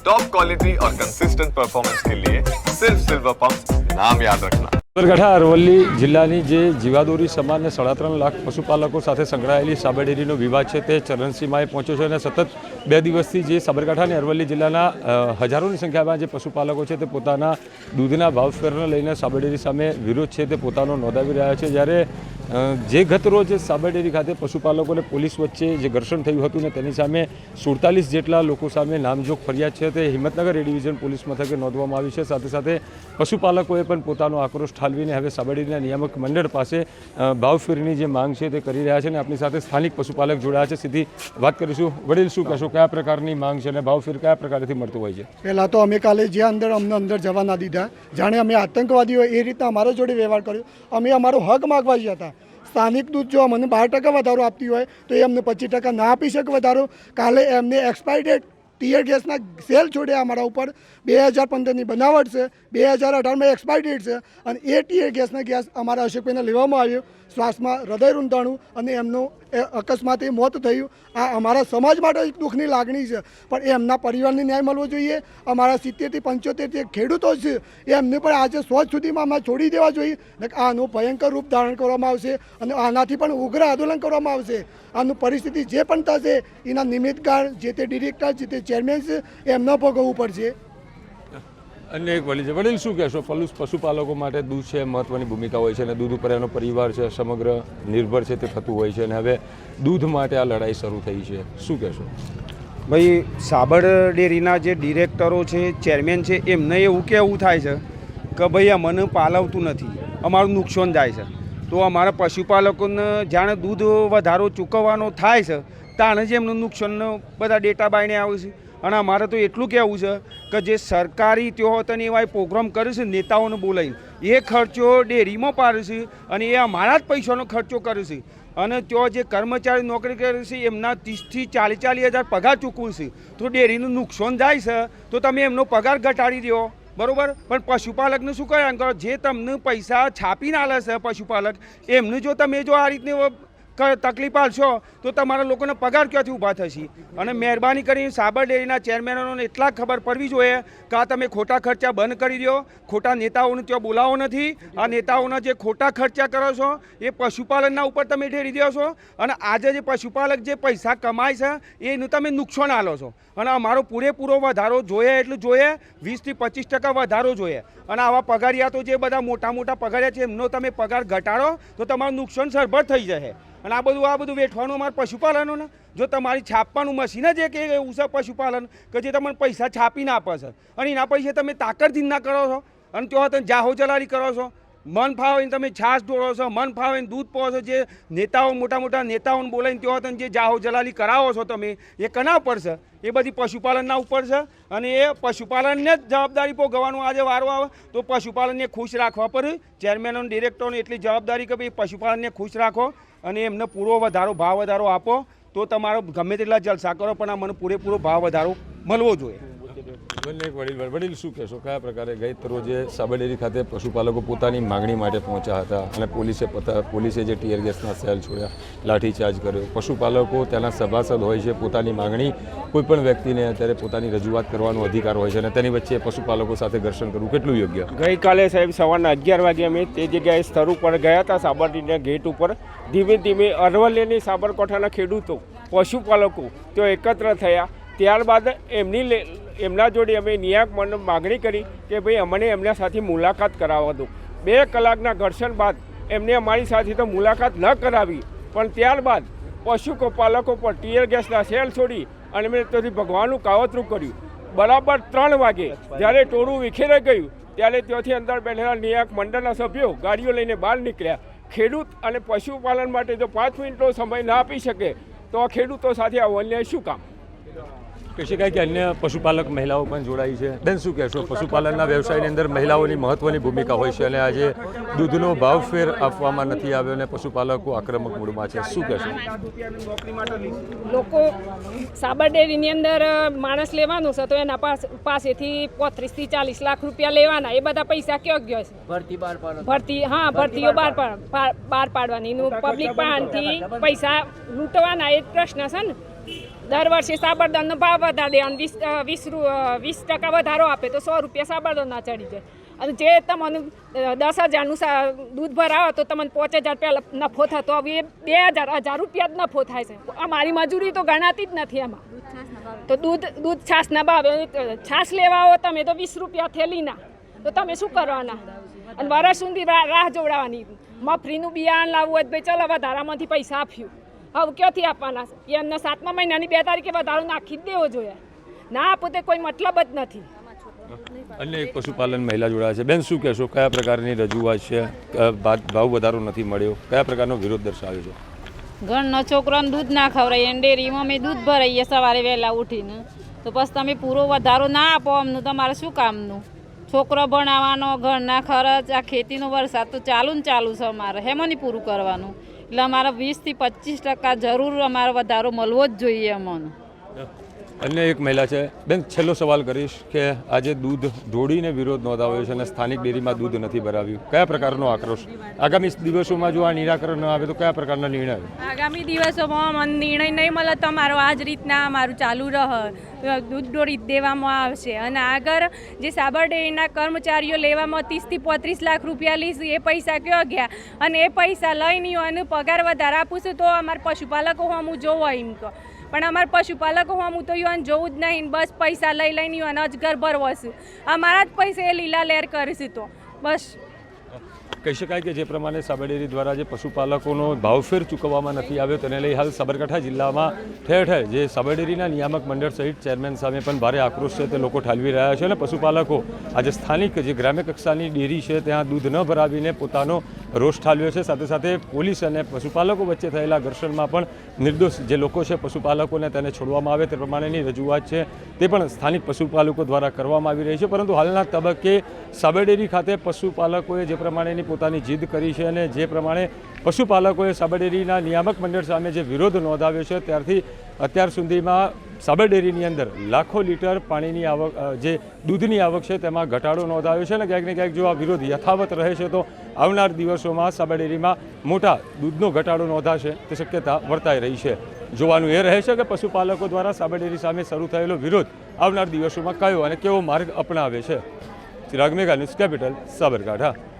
Top quality और consistent performance के लिए सिर्फ सिल्वर पंप नाम याद रखना સાબરકાંઠા અરવલ્લી જિલ્લાની જે જીવાદોરી સમાન ને સાડા ત્રણ લાખ પશુપાલકો સાથે સંકળાયેલી સાબરડેરીનો વિવાદ છે તે ચરણસીમાએ પહોંચ્યો છે અને સતત બે દિવસથી જે સાબરકાંઠા અને અરવલ્લી જિલ્લાના અ, હજારોની સંખ્યામાં જે પશુપાલકો છે તે પોતાના દૂધના ભાવફેરને લઈને સાબરડેરી સામે વિરોધ છે તે પોતાનો નોંધાવી રહ્યા છે જ્યારે અ, જે ગત રોજ સાબરડેરી ખાતે પશુપાલકો અને પોલીસ વચ્ચે જે ઘર્ષણ થયું હતું ને તેની સામે સુડતાલીસ જેટલા લોકો સામે નામજોગ ફરિયાદ છે તે હિંમતનગર એ ડિવિઝન પોલીસ મથકે નોંધવામાં આવી છે. સાથે સાથે પશુપાલકોએ પણ પોતાનો આક્રોશ ઠાલવીને હવે સાબરડેરીના નિયામક મંડળ પાસે ભાવફેરીની જે માંગ છે તે કરી રહ્યા છે અને આપણી સાથે સ્થાનિક પશુપાલક જોડાયા છે. સીધી વાત કરીશું. વડીલ, શું કહેશો? કયા પ્રકારની માંગ છે અને ભાવફેર કયા પ્રકારથી મળતું હોય છે? પહેલાં તો અમે કાલે જે અંદર અમને અંદર જવા ના દીધા. જાણે અમે આતંકવાદીઓ એ રીતના અમારા જોડે વ્યવહાર કર્યો. અમે અમારો હક માગવા ગયા હતા. સ્થાનિક દૂધ જો અમને બાર ટકા વધારો આપતી હોય, તો એ અમને પચીસ ટકા ના આપી શકે વધારો. કાલે એમને એક્સપાયરી ડેટ ટીયર ગેસના સેલ છોડ્યા અમારા ઉપર. બે હજાર પંદરની બનાવટ છે, બે હજાર અઢારમાં એક્સપાયરી ડેટ છે, અને એ ટીયર ગેસના ગેસ અમારા અશોકભાઈને લેવામાં આવ્યો. શ્વાસમાં હૃદય રૂંધાણું અને એમનું એ અકસ્માતે મોત થયું. આ અમારા સમાજ માટે એક દુઃખની લાગણી છે. પણ એમના પરિવારને ન્યાય મળવો જોઈએ. અમારા સિત્તેરથી પંચોતેર જે ખેડૂતો છે, એ એમને પણ આજે સોચ સુધીમાં અમે છોડી દેવા જોઈએ. આનું ભયંકર રૂપ ધારણ કરવામાં આવશે અને આનાથી પણ ઉગ્ર આંદોલન કરવામાં આવશે. આનું પરિસ્થિતિ જે પણ થશે, એના નિમિત્તગાર જે તે ડિરેક્ટર જે તે ચેરમેન છે, એમને ભોગવવું પડશે. અન્ય એક વડીલ છે. વડીલ શું કહેશો? પલુસ પશુપાલકો માટે દૂધ છે, મહત્વની ભૂમિકા હોય છે અને દૂધ ઉપર એનો પરિવાર છે, સમગ્ર નિર્ભર છે તે થતું હોય છે અને હવે દૂધ માટે આ લડાઈ શરૂ થઈ છે. શું કહેશો? ભાઈ, સાબર ડેરીના જે ડિરેક્ટરો છે, ચેરમેન છે, એમને એવું કેવું થાય છે કે ભાઈ અમને પાલવતું નથી. અમારું નુકસાન જાય છે. તો અમારા પશુપાલકોને જાણે દૂધ વધારો ચૂકવવાનો થાય છે, તાણે જ એમનું નુકસાનનો બધા ડેટા બાયને આવે છે. અને અમારે તો એટલું કહેવું છે કે જે સરકારી ત્યો તને એવા પ્રોગ્રામ કરે છે, નેતાઓને બોલાવીને. એ ખર્ચો ડેરીમાં પાડે છે અને એ અમારા જ પૈસાનો ખર્ચો કરે છે. અને ત્યાં જે કર્મચારી નોકરી કરે છે, એમના ત્રીસથી ચાલીસ ચાલીસ હજાર પગાર ચૂકવું છે. તો ડેરીનું નુકસાન જાય છે, તો તમે એમનો પગાર ઘટાડી દો. બરોબર? પણ પશુપાલકને શું કર્યા કરો? જે તમને પૈસા છાપીને આલે છે પશુપાલક, એમને જો તમે જો આ રીતની તકલીફ આલશો તો તમારા લોકોને પગાર ક્યાંથી ઊભા થશે? અને મહેરબાની કરીને સાબર ડેરીના ચેરમેનોને એટલા ખબર પડવી જોઈએ કે આ તમે ખોટા ખર્ચા બંધ કરી દો. ખોટા નેતાઓને ત્યાં બોલાવો નથી. આ નેતાઓના જે ખોટા ખર્ચા કરો છો, એ પશુપાલનના ઉપર તમે ઢેરી દો છો. અને આજે જે પશુપાલક જે પૈસા કમાય છે, એનું તમે નુકસાન આલો છો. અને અમારો પૂરેપૂરો વધારો જોઈએ એટલું જોઈએ, વીસથી પચીસ ટકા વધારો જોઈએ. અને આવા પગારિયા તો જે બધા મોટા મોટા પગારિયા છે, એમનો તમે પગાર ઘટાડો, તો તમારું નુકસાન સરભર થઈ જશે. અને આ બધું આ બધું વેઠવાનું અમારે પશુપાલનોને જો તમારી છાપવાનું મશીન જ એક એવું છે પશુપાલન, કે જે તમને પૈસા છાપીને આપે છે. અને એના પૈસા તમે તાકડથી ના કરો છો. અને ત્યાં તમે જાહો ચલારી કરો છો. મન ફાવીને તમે છાશ ઢોળો છો, મન ફાવીને દૂધ પો છો, જે નેતાઓ, મોટા મોટા નેતાઓને બોલાવીને ત્યાં તમે જે જાહો જલાલી કરાવો છો તમે, એ કના ઉપર છે? એ બધી પશુપાલનના ઉપર છે? અને એ પશુપાલનને જ જવાબદારી ભોગવવાનું આજે વારો આવે, તો પશુપાલનને ખુશ રાખવા પર ચેરમેન ડિરેક્ટરોને એટલી જવાબદારી કે ભાઈ પશુપાલનને ખુશ રાખો અને એમને પૂરો વધારો, ભાવ વધારો આપો, તો તમારો ગમે તેટલા જલસા કરો, પણ આ મને પૂરેપૂરો ભાવ વધારો મળવો જોઈએ. બંને એક વડીલ વડીલ શું કહેશો? કયા પ્રકારે ગઈ રોજે સાબરડેરી ખાતે પશુપાલકો પોતાની માગણી માટે પહોંચ્યા હતા અને પોલીસે પોલીસે જે ટીયર ગેસના સેલ છોડ્યા લાઠીચાર્જ કર્યો. પશુપાલકો તેના સભાસદ હોય છે, પોતાની માગણી કોઈ પણ વ્યક્તિને અત્યારે પોતાની રજૂઆત કરવાનો અધિકાર હોય છે અને તેની વચ્ચે પશુપાલકો સાથે ઘર્ષણ કરવું કેટલું યોગ્ય? ગઈકાલે સાહેબ સવારના અગિયાર વાગે અમે તે જગ્યાએ સ્થળ ઉપર ગયા હતા, સાબરડીના ગેટ ઉપર. ધીમે ધીમે અરવલ્લીની સાબરકાંઠાના ખેડૂતો, પશુપાલકો તેઓ એકત્ર થયા. ત્યારબાદ એમની એમના જોડે અમે નિયામક માગણી કરી કે ભાઈ અમને એમના સાથે મુલાકાત કરાવવા દો. બે કલાકના ઘર્ષણ બાદ એમને અમારી સાથે તો મુલાકાત ન કરાવી, પણ ત્યારબાદ પશુ પાલકો પર ટીયર ગેસના સેલ છોડી અને મેં ત્યાંથી ભગવાનનું કાવતરું કર્યું. બરાબર ત્રણ વાગે જ્યારે ટોળું વિખેરાઈ ગયું, ત્યારે ત્યાંથી અંદર બેઠેલા નિયામક મંડળના સભ્યો ગાડીઓ લઈને બહાર નીકળ્યા. ખેડૂત અને પશુપાલન માટે જો પાંચ મિનિટનો સમય ના આપી શકે, તો ખેડૂતો સાથે આ અન્યાય શું કામ? કહી શકાય કે અન્ય પશુપાલક મહિલાઓ પણ જોડાઈ છે. બેન શું કહેશો? પશુપાલનના વ્યવસાયની અંદર મહિલાઓની મહત્વની ભૂમિકા હોય છે અને આજે દૂધનો ભાવફેર આપવામાં નથી આવ્યો અને પશુપાલકો આક્રમક મૂડમાં છે. શું કહેશો? લોકો સાબર ડેરીની અંદર માણસ લેવાનું છે તો એના પાસ પાસેથી પોત્રીસથી ચાલીસ લાખ રૂપિયા લેવાના. એ બધા પૈસા કયો ગયો છે? ભરતી હા ભરતીઓ બાર પાડ- બહાર પાડવાની. નું પબ્લિક પાસેથી પૈસા લૂંટવાના એ પ્રશ્ન છે ને. દર વર્ષે સાબરદાનનો ભાવ વધારે અને વીસ વીસ વીસ ટકા વધારો આપે તો સો રૂપિયા સાબરદાના ચડી જાય. અને જે તમને દસ હજારનું દૂધ ભરાવો તો તમને પાંચ હજાર પહેલાં નફો થતો, હવે બે હજાર હજાર રૂપિયા જ નફો થાય છે. અમારી મજૂરી તો ગણાતી જ નથી એમાં. તો દૂધ દૂધ છાશના ભાવે છાશ લેવા આવો તમે તો વીસ રૂપિયા થેલીના. તો તમે શું કરવાના? અને વરસ સુધી રાહ જોવડાવવાની મફરીનું બિયારણ લાવવું હોય ભાઈ ચલો વધારામાંથી પૈસા આપ્યું. હવે ક્યાંથી આપવાના છે? એમને સાતમા મહિનાની બે તારીખે વધારો નાખી જ દેવો જોઈએ. ના આપો તે કોઈ મતલબ જ નથી. અન્ય એક પશુપાલન મહિલા જોડાયા છે. બેન શું કહેશો? કયા પ્રકારની રજૂઆત છે? ભાવ વધારો નથી મળ્યો. કયા પ્રકારનો વિરોધ દર્શાવ્યો છે? ઘરનો છોકરાને દૂધ ના ખવડાવીએ અને ડેરીમાં અમે દૂધ ભરાઈએ સવારે વહેલા ઉઠીને. તો પછી તમે પૂરો વધારો ના આપો અમનું તમારે શું કામનું? છોકરો ભણાવવાનો ઘરના ખર્ચ આ ખેતીનો વરસાદ તો ચાલુ ને ચાલુ છે અમારે. હેમાં નહીં પૂરું કરવાનું. એટલે અમારે વીસથી પચીસ ટકા જરૂર અમારો વધારો મળવો જ જોઈએ અમને. અન્ય એક મહિલા છે. બેન, છેલ્લો સવાલ કરીશ કે આજે દૂધ ઢોળીને વિરોધ નોંધાવ્યો છે અને સ્થાનિક ડેરીમાં દૂધ નથી ભરાવ્યું. કયા પ્રકારનો આક્રોશ? આગામી દિવસોમાં જો આ નિરાકરણ ન આવે તો કયા પ્રકારના નિર્ણય? આગામી દિવસોમાં મને નિર્ણય નહીં મળે તો મારો આ જ રીતના મારું ચાલુ રહે. દૂધ ડોરી દેવામાં આવશે. અને આગળ જે સાબર ડેરીના કર્મચારીઓ લેવામાં ત્રીસથી પોત્રીસ લાખ રૂપિયા લઈશ એ પૈસા કયો ગયા? અને એ પૈસા લઈ નહીં અને પગાર વધારે આપું છું તો અમારા પશુપાલકો હું જોવો એમ કહો. પણ અમારા પશુપાલકો હું હું તો યોન જોવું જ નહીં, બસ પૈસા લઈ લઈને યોન અજગર ભરવો અમારા જ પૈસા એ લીલા લેર કરીશું તો. બસ. કહી શકાય કે જે પ્રમાણે સાબરડેરી દ્વારા જે પશુપાલકોનો ભાવફેર ચૂકવવામાં નથી આવ્યો, તેને લઈ હાલ સાબરકાંઠા જિલ્લામાં ઠેર ઠેર જે સાબરડેરીના નિયામક મંડળ સહિત ચેરમેન સામે પણ ભારે આક્રોશ છે તે લોકો ઠાલવી રહ્યા છે અને પશુપાલકો આજે સ્થાનિક જે ગ્રામ્ય કક્ષાની ડેરી છે ત્યાં દૂધ ન ભરાવીને પોતાનો રોષ ઠાલવ્યો છે. સાથે સાથે પોલીસ અને પશુપાલકો વચ્ચે થયેલા ઘર્ષણમાં પણ નિર્દોષ જે લોકો છે પશુપાલકોને તેને છોડવામાં આવે તે પ્રમાણેની રજૂઆત છે તે પણ સ્થાનિક પશુપાલકો દ્વારા કરવામાં આવી રહી છે. પરંતુ હાલના તબક્કે સાબરડેરી ખાતે પશુપાલકોએ જે પ્રમાણેની પોતાની જીદ કરી છે અને જે પ્રમાણે પશુપાલકોએ સાબરડેરીના નિયામક મંડળ સામે જે વિરોધ નોંધાવ્યો છે, ત્યારથી અત્યાર સુધીમાં સાબરડેરીની અંદર લાખો લીટર પાણીની આવક જે દૂધની આવક છે તેમાં ઘટાડો નોંધાયો છે અને ક્યાંક ને ક્યાંક જો આ વિરોધ યથાવત રહે છે તો આવનાર દિવસોમાં સાબરડેરીમાં મોટા દૂધનો ઘટાડો નોંધાશે, તે શક્યતા વર્તાઈ રહી છે. જોવાનું એ રહે છે કે પશુપાલકો દ્વારા સાબરડેરી સામે શરૂ થયેલો વિરોધ આવનાર દિવસોમાં કયો અને કેવો માર્ગ અપનાવે છે? Chirag Megha news capital, Sabarkantha.